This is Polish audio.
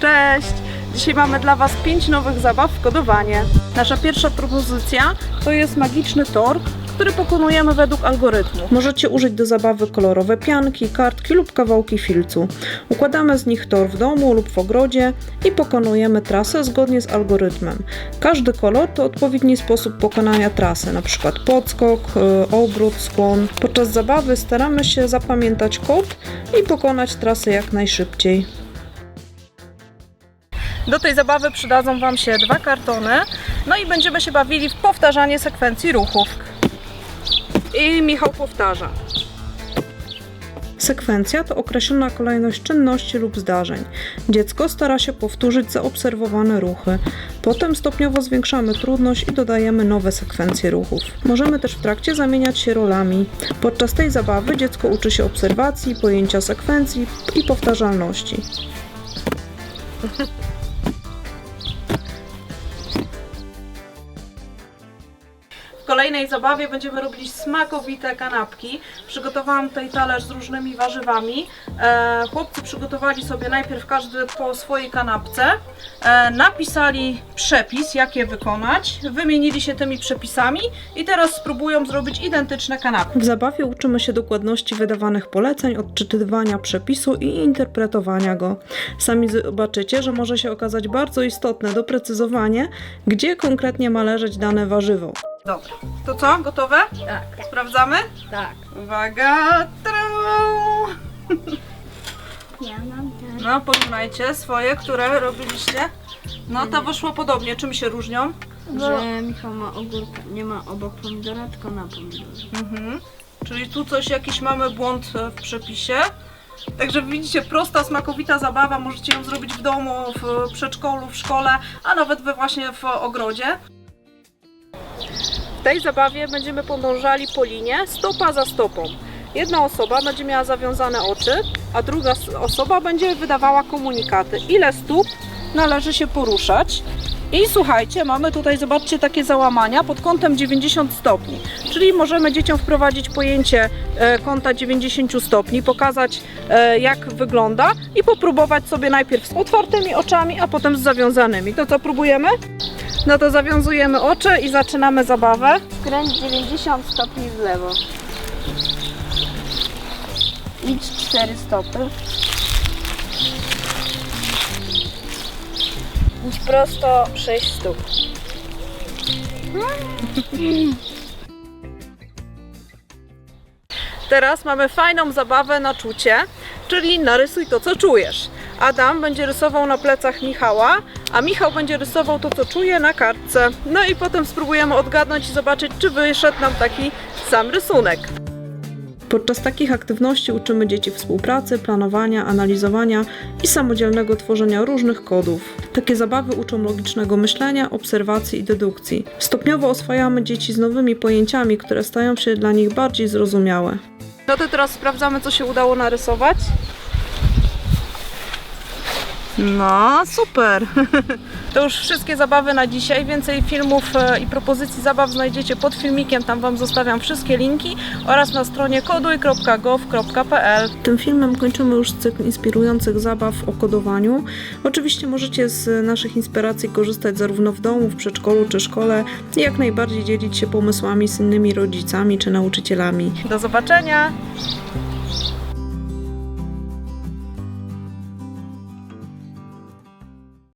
Cześć! Dzisiaj mamy dla Was 5 nowych zabaw w kodowanie. Nasza pierwsza propozycja to jest magiczny tor, który pokonujemy według algorytmu. Możecie użyć do zabawy kolorowe pianki, kartki lub kawałki filcu. Układamy z nich tor w domu lub w ogrodzie i pokonujemy trasę zgodnie z algorytmem. Każdy kolor to odpowiedni sposób pokonania trasy, np. podskok, y, obrót, skłon. Podczas zabawy staramy się zapamiętać kod i pokonać trasę jak najszybciej. Do tej zabawy przydadzą Wam się dwa kartony, no i będziemy się bawili w powtarzanie sekwencji ruchów. I Michał powtarza. Sekwencja to określona kolejność czynności lub zdarzeń. Dziecko stara się powtórzyć zaobserwowane ruchy. Potem stopniowo zwiększamy trudność i dodajemy nowe sekwencje ruchów. Możemy też w trakcie zamieniać się rolami. Podczas tej zabawy dziecko uczy się obserwacji, pojęcia sekwencji i powtarzalności. kolejnej zabawie będziemy robić smakowite kanapki. Przygotowałam tutaj talerz z różnymi warzywami. E, chłopcy przygotowali sobie najpierw każdy po swojej kanapce. E, napisali przepis, jak je wykonać. Wymienili się tymi przepisami i teraz spróbują zrobić identyczne kanapki. W zabawie uczymy się dokładności wydawanych poleceń, odczytywania przepisu i interpretowania go. Sami zobaczycie, że może się okazać bardzo istotne doprecyzowanie, gdzie konkretnie ma leżeć dane warzywo. Dobra, to co? Gotowe? Tak, Sprawdzamy? tak. Uwaga! Tadam! Ja mam tak. No, porównajcie swoje, które robiliście. No, to wyszło podobnie. Czym się różnią? Że Michał ma ogórka, nie ma obok pomidora, tylko na pomidorze. Mhm. Czyli tu coś, jakiś mamy błąd e, w przepisie. Także widzicie, prosta, smakowita zabawa. Możecie ją zrobić w domu, w przedszkolu, w szkole, a nawet we właśnie w ogrodzie. Tej zabawie będziemy podążali po linie stopa za stopą. Jedna osoba będzie miała zawiązane oczy, a druga osoba będzie wydawała komunikaty. Ile stóp należy się poruszać? I słuchajcie, mamy tutaj, zobaczcie, takie załamania pod kątem 90 stopni. Czyli możemy dzieciom wprowadzić pojęcie e, kąta 90 stopni, pokazać e, jak wygląda i popróbować sobie najpierw z otwartymi oczami, a potem z zawiązanymi. To co próbujemy? No to zawiązujemy oczy i zaczynamy zabawę. Kręć 90 stopni w lewo. Idź 4 stopy. Idź prosto 6 stóp. Teraz mamy fajną zabawę na czucie, czyli narysuj to, co czujesz. Adam będzie rysował na plecach Michała, a Michał będzie rysował to, co czuje na kartce. No i potem spróbujemy odgadnąć i zobaczyć, czy wyszedł nam taki sam rysunek. Podczas takich aktywności uczymy dzieci współpracy, planowania, analizowania i samodzielnego tworzenia różnych kodów. Takie zabawy uczą logicznego myślenia, obserwacji i dedukcji. Stopniowo oswajamy dzieci z nowymi pojęciami, które stają się dla nich bardziej zrozumiałe. No to teraz sprawdzamy, co się udało narysować. No, super. To już wszystkie zabawy na dzisiaj. Więcej filmów e, i propozycji zabaw znajdziecie pod filmikiem. Tam Wam zostawiam wszystkie linki oraz na stronie koduj.gov.pl. Tym filmem kończymy już cykl inspirujących zabaw o kodowaniu. Oczywiście możecie z naszych inspiracji korzystać zarówno w domu, w przedszkolu czy szkole i jak najbardziej dzielić się pomysłami z innymi rodzicami czy nauczycielami. Do zobaczenia!